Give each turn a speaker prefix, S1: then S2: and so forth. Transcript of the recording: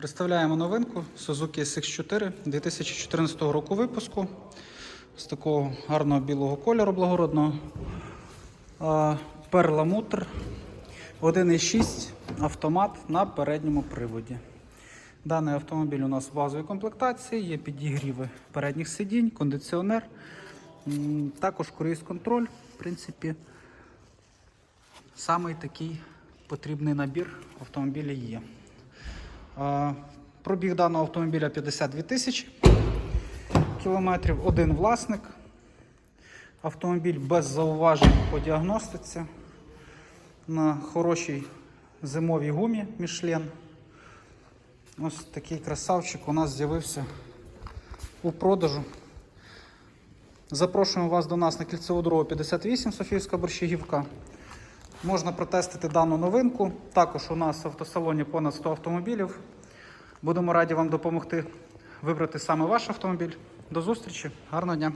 S1: Представляємо новинку Suzuki SX4 2014 року випуску. З такого гарного білого кольору благородного. Перламутр 1.6 автомат на передньому приводі. Даний автомобіль у нас в базовій комплектації, є підігріви передніх сидінь, кондиціонер, також круїз-контроль. В принципі, самий такий потрібний набір автомобіля є. Пробіг даного автомобіля 52 тисячі кілометрів, один власник. Автомобіль без зауважень по діагностиці. На хорошій зимовій гумі Michelin. Ось такий красавчик у нас з'явився у продажу. Запрошуємо вас до нас на кільцеву дорогу 58 Софіївська Борщагівка. Можна протестити дану новинку. Також у нас в автосалоні понад 100 автомобілів. Будемо раді вам допомогти вибрати саме ваш автомобіль. До зустрічі, гарного дня!